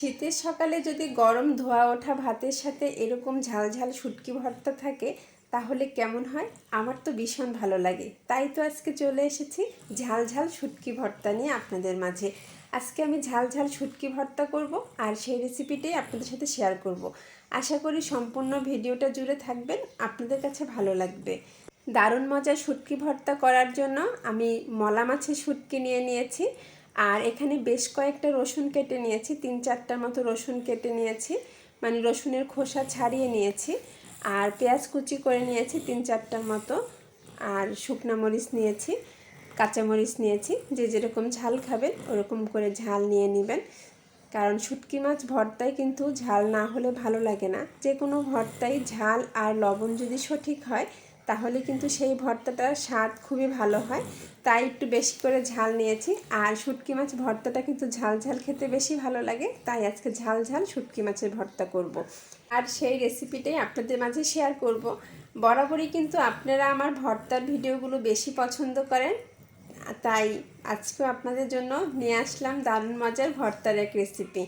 শীতের সকালে যদি গরম ধোয়া ওঠা ভাতের সাথে এরকম ঝাল ঝাল শুটকি ভর্তা থাকে, তাহলে কেমন হয়? আমার তো ভীষণ ভালো লাগে। তাই তো আজকে চলে এসেছি ঝাল ঝাল শুটকি ভর্তা নিয়ে আপনাদের মাঝে। আজকে আমি ঝাল ঝাল শুটকি ভর্তা করব আর সেই রেসিপিটাই আপনাদের সাথে শেয়ার করব। আশা করি সম্পূর্ণ ভিডিওটা জুড়ে থাকবেন, আপনাদের কাছে ভালো লাগবে। দারুণ মজার শুটকি ভর্তা করার জন্য আমি মলা মাছের শুটকি নিয়ে নিয়েছি। আর এখানে বেশ কয়েকটা রসুন কেটে নিয়েছি, তিন চারটার মতো রসুন কেটে নিয়েছি। মানে রসুনের খোসা ছাড়িয়ে নিয়েছি আর পেঁয়াজ কুচি করে নিয়েছি তিন চারটার মতো। আর শুকনা মরিচ নিয়েছি কাঁচামরিচ নিয়েছি। যে যেরকম ঝাল খাবেন, ওরকম করে ঝাল নিয়ে নেবেন। কারণ শুটকি মাছ ভর্তায় কিন্তু ঝাল না হলে ভালো লাগে না। যে কোনো ভর্তায় ঝাল আর লবণ যদি সঠিক হয়, তাহলে কিন্তু সেই ভর্তাটার স্বাদ খুবই ভালো হয়। তাই একটু বেশি করে ঝাল নিয়েছি আর শুটকি মাছ ভর্তাটা কিন্তু ঝাল ঝাল খেতে বেশি ভালো লাগে, তাই আজকে ঝাল ঝাল শুটকি মাছের ভর্তা করব। আর সেই রেসিপিটাই আপনাদের মাঝে শেয়ার করব। বরাবরই কিন্তু আপনারা আমার ভর্তার ভিডিওগুলো বেশি পছন্দ করেন, তাই আজকেও আপনাদের জন্য নিয়ে আসলাম দারুণ মজার ভর্তার এক রেসিপি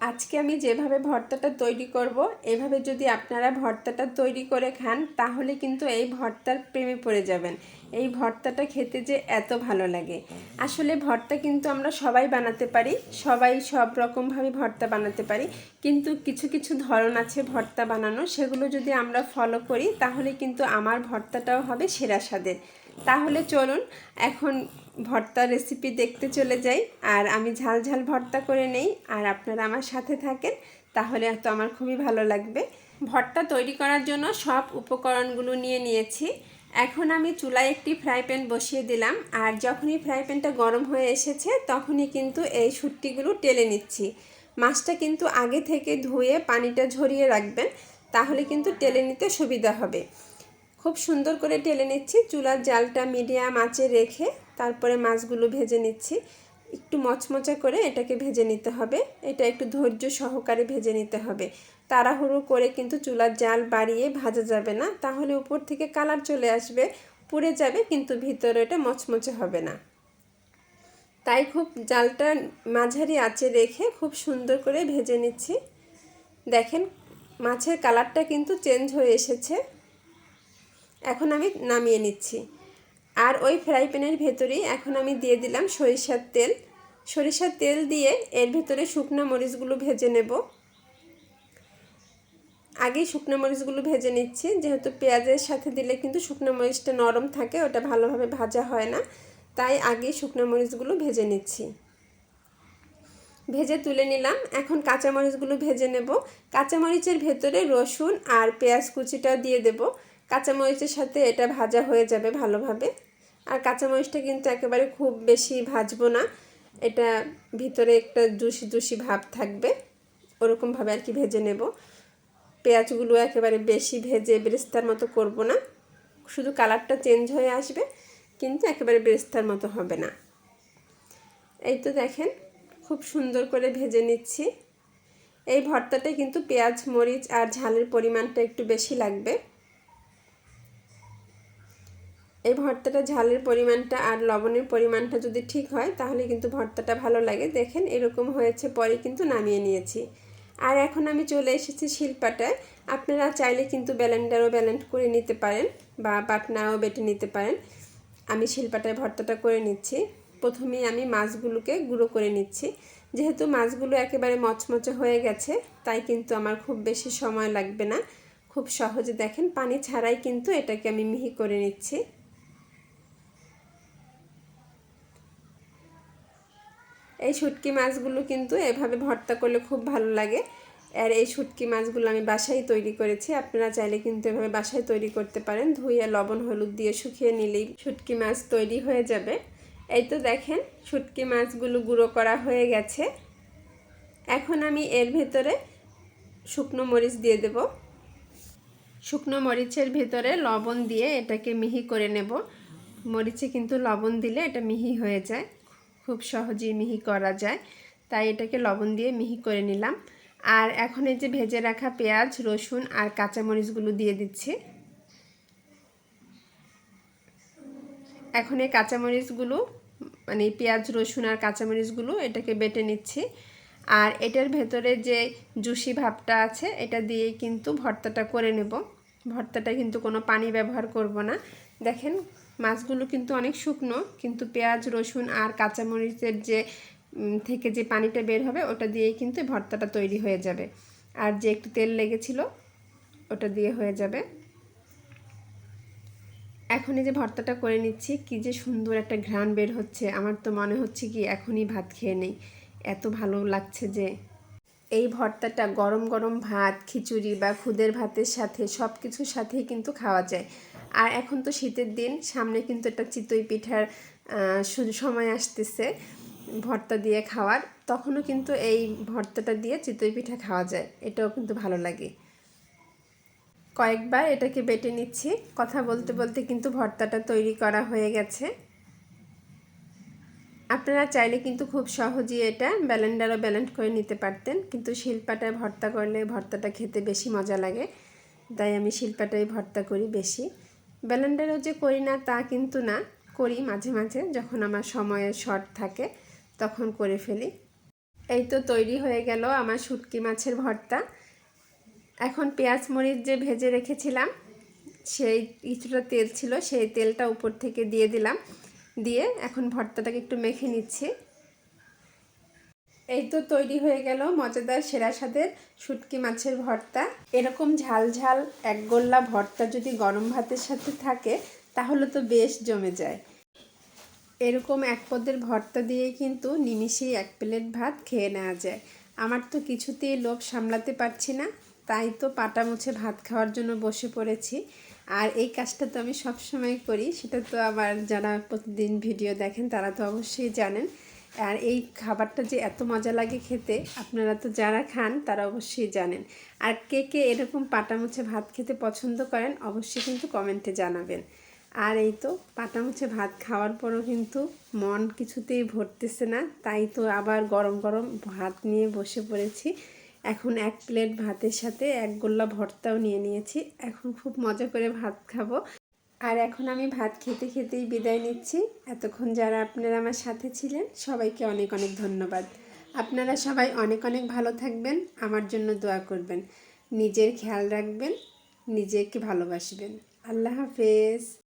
আজকে আমি যেভাবে ভর্তাটা তৈরি করব, এভাবে যদি আপনারা ভর্তাটা তৈরি করে খান, তাহলে কিন্তু এই ভর্তার প্রেমে পড়ে যাবেন। এই ভর্তাটা খেতে যে এত ভালো লাগে। আসলে ভর্তা কিন্তু আমরা সবাই বানাতে পারি, সবাই সব রকমভাবে ভর্তা বানাতে পারি, কিন্তু কিছু কিছু ধরন আছে ভর্তা বানানো, সেগুলো যদি আমরা ফলো করি, তাহলে কিন্তু আমার ভর্তাটাও হবে সেরা স্বাদের। তাহলে চলুন, এখন ভর্তা রেসিপি দেখতে চলে যাই। আর আমি ঝাল ঝাল ভর্তা করে নেই। আর আপনারা আমার সাথে থাকেন, তাহলে তো আমার খুবই ভালো লাগবে। ভর্তা তৈরি করার জন্য সব উপকরণগুলো নিয়ে নিয়েছি। এখন আমি চুলায় একটি ফ্রাই প্যান বসিয়ে দিলাম। আর যখনই ফ্রাই প্যানটা গরম হয়ে এসেছে, তখনই কিন্তু এই শুটকিগুলো টেলে নিচ্ছি। মাছটা কিন্তু আগে থেকে ধুয়ে পানিটা ঝরিয়ে রাখবেন, তাহলে কিন্তু টেলে নিতে সুবিধা হবে। খুব সুন্দর করে টেলে নিচ্ছি। চুলার জালটা মিডিয়াম আঁচে রেখে তারপরে মাছগুলো ভেজে নিচ্ছি। একটু মচমচা করে এটাকে ভেজে নিতে হবে। এটা একটু ধৈর্য সহকারে ভেজে নিতে হবে। তাড়াহুড়ো করে কিন্তু চুলার জাল বাড়িয়ে ভাজা যাবে না। তাহলে উপর থেকে কালার চলে আসবে, পুড়ে যাবে, কিন্তু ভিতরে এটা মচমচে হবে না। তাই খুব জালটা মাঝারি আঁচে রেখে খুব সুন্দর করে ভেজে নিচ্ছি। দেখেন, মাছের কালারটা কিন্তু চেঞ্জ হয়ে এসেছে। এখন আমি নামিয়ে নিচ্ছি। আর ওই ফ্রাই প্যানের ভেতরেই এখন আমি দিয়ে দিলাম সরিষার তেল। সরিষার তেল দিয়ে এর ভেতরে শুকনো মরিচগুলো ভেজে নেব। আগেই শুকনো মরিচগুলো ভেজে নিচ্ছি। যেহেতু পেঁয়াজের সাথে দিলে কিন্তু শুকনো মরিচটা নরম থাকে, ওটা ভালোভাবে ভাজা হয় না। তাই আগেই শুকনো মরিচগুলো ভেজে নিচ্ছি। ভেজে তুলে নিলাম। এখন কাঁচামরিচগুলো ভেজে নেব। কাঁচামরিচের ভেতরে রসুন আর পেঁয়াজ কুচিটা দিয়ে দেব। কাঁচামরিচের সাথে এটা ভাজা হয়ে যাবে ভালোভাবে। আর কাঁচামরিচটা কিন্তু একেবারে খুব বেশি ভাজবো না। এটা ভিতরে একটা জুসি জুসি ভাব থাকবে। ওরকমভাবে আর কি ভেজে নেব। পেঁয়াজগুলো একেবারে বেশি ভেজে বেরেস্তার মতো করব না। শুধু কালারটা চেঞ্জ হয়ে আসবে, কিন্তু একেবারে বেরেস্তার মতো হবে না। এই তো দেখেন, খুব সুন্দর করে ভেজে নিচ্ছি। এই ভর্তাটা কিন্তু পেঁয়াজ, মরিচ আর ঝালের পরিমাণটা একটু বেশি লাগবে। এই ভর্তাটা ঝালের পরিমাণটা আর লবণের পরিমাণটা যদি ঠিক হয়, তাহলে কিন্তু ভর্তাটা ভালো লাগে। দেখেন এরকম হয়েছে, পরে কিন্তু নামিয়ে নিয়েছি। আর এখন আমি চলে এসেছি শিল্পাটায়। আপনারা চাইলে কিন্তু ব্যালেন্ডারও ব্যালেন্ড করে নিতে পারেন বা বাটনাও বেটে নিতে পারেন। আমি শিল্পাটায় ভর্তাটা করে নিচ্ছি। প্রথমেই আমি মাছগুলোকে গুঁড়ো করে নিচ্ছি। যেহেতু মাছগুলো একেবারে মচমচে হয়ে গেছে, তাই কিন্তু আমার খুব বেশি সময় লাগবে না। খুব সহজে দেখেন, পানি ছাড়াই কিন্তু এটাকে আমি মিহি করে নিচ্ছি। এই শুটকি মাছগুলো কিন্তু এভাবে ভর্তা করলে খুব ভালো লাগে। আর এই শুটকি মাছগুলো আমি বাসায় তৈরি করেছি। আপনারা চাইলে কিন্তু এভাবে বাসায় তৈরি করতে পারেন। ধুয়ে লবণ, হলুদ দিয়ে শুকিয়ে নিলেই শুটকি মাছ তৈরি হয়ে যাবে। এই তো দেখেন, শুটকি মাছগুলো গুঁড়ো করা হয়ে গেছে। এখন আমি এর ভেতরে শুকনো মরিচ দিয়ে দেব। শুকনো মরিচের ভেতরে লবণ দিয়ে এটাকে মিহি করে নেব। মরিচে কিন্তু লবণ দিলে এটা মিহি হয়ে যায়। খুব সহজেই মিহি করা যায়। তাই এটাকে লবণ দিয়ে মিহি করে নিলাম। আর এখন এই যে ভেজে রাখা পেঁয়াজ, রসুন আর কাঁচামরিচগুলো দিয়ে দিচ্ছি। এখন এই কাঁচামরিচগুলো মানে পেঁয়াজ, রসুন আর কাঁচামরিচগুলো এটাকে বেটে নিচ্ছি। আর এটার ভেতরে যে জুসি ভাবটা আছে, এটা দিয়েই কিন্তু ভর্তাটা করে নেব। ভর্তাটা কিন্তু কোনো পানি ব্যবহার করব না। দেখেন মাছগুলো কিন্তু অনেক শুকনো, কিন্তু পেঁয়াজ, রসুন আর কাঁচামরিচের যে থেকে যে পানিটা বের হবে, ওটা দিয়েই কিন্তু ভর্তাটা তৈরি হয়ে যাবে। আর যে একটু তেল লেগেছিল, ওটা দিয়ে হয়ে যাবে। এখন এই যে ভর্তাটা করে নিচ্ছি, কি যে সুন্দর একটা ঘ্রাণ বের হচ্ছে। আমার তো মনে হচ্ছে কি এখনই ভাত খেয়ে নেই। এত ভালো লাগছে যে, এই ভর্তাটা গরম গরম ভাত, খিচুড়ি বা খুদের ভাতের সাথে সব কিছুর সাথেই কিন্তু খাওয়া যায়। আর এখন তো শীতের দিন, সামনে কিন্তু একটা চিতই পিঠার সময় আসতেছে ভর্তা দিয়ে খাওয়ার। তখনও কিন্তু এই ভর্তাটা দিয়ে চিতই পিঠা খাওয়া যায়, এটাও কিন্তু ভালো লাগে। কয়েকবার এটাকে বেটে নিচ্ছি, কথা বলতে বলতে কিন্তু ভর্তাটা তৈরি করা হয়ে গেছে। আপনারা চাইলে কিন্তু খুব সহজেই এটা ব্যালেন্ডারও ব্যালেন্ড করে নিতে পারতেন, কিন্তু শিল্পাটায় ভর্তা করলে ভর্তাটা খেতে বেশি মজা লাগে, তাই আমি শিল্পাটাই ভর্তা করি বেশি। ব্যালেন্ডারও যে করি না, তা কিন্তু না। করি মাঝে মাঝে, যখন আমার সময়ের শর্ট থাকে, তখন করে ফেলি। এই তো তৈরি হয়ে গেল আমার শুটকি মাছের ভর্তা। এখন পেঁয়াজ মরিচ যে ভেজে রেখেছিলাম, সেই কিছুটা তেল ছিল, সেই তেলটা উপর থেকে দিয়ে দিলাম। দিয়ে এখন ভর্তাটাকে একটু মেখে নিচ্ছি। এই তো তৈরি হয়ে গেল মজাদার সেরা স্বাদের শুটকি মাছের ভর্তা। এরকম ঝাল ঝাল এক গোল্লা ভর্তা যদি গরম ভাতের সাথে থাকে, তাহলে তো বেশ জমে যায়। এরকম এক পদের ভর্তা দিয়ে কিন্তু নিমিষেই এক প্লেট ভাত খেয়ে নেওয়া যায়। আমার তো কিছুতেই লোভ সামলাতে পারছি না, তাই তো পাটা মুছে ভাত খাওয়ার জন্য বসে পড়েছি। আর এই কাজটা তো আমি সব সময় করি, সেটা তো আবার যারা প্রতিদিন ভিডিও দেখেন তারা তো অবশ্যই জানেন। আর এই খাবারটা যে এত মজা লাগে খেতে, আপনারা তো যারা খান তারা অবশ্যই জানেন। আর কে কে এরকম পাটা মুছে ভাত খেতে পছন্দ করেন, অবশ্যই কিন্তু কমেন্টে জানাবেন। আর এই তো পাটা মুছে ভাত খাওয়ার পরও কিন্তু মন কিছুতেই ভরতেছে না, তাই তো আবার গরম গরম ভাত নিয়ে বসে পড়েছি। এখন এক প্লেট ভাতের সাথে এক গোল্লা ভর্তাও নিয়ে নিয়েছি। এখন খুব মজা করে ভাত খাব। আর এখন আমি ভাত খেতে খেতেই বিদায় নিচ্ছি। এতক্ষণ যারা আপনারা আমার সাথে ছিলেন, সবাইকে অনেক অনেক ধন্যবাদ। আপনারা সবাই অনেক অনেক ভালো থাকবেন, আমার জন্য দোয়া করবেন। নিজের খেয়াল রাখবেন, নিজেকে ভালোবাসবেন। আল্লাহ হাফেজ।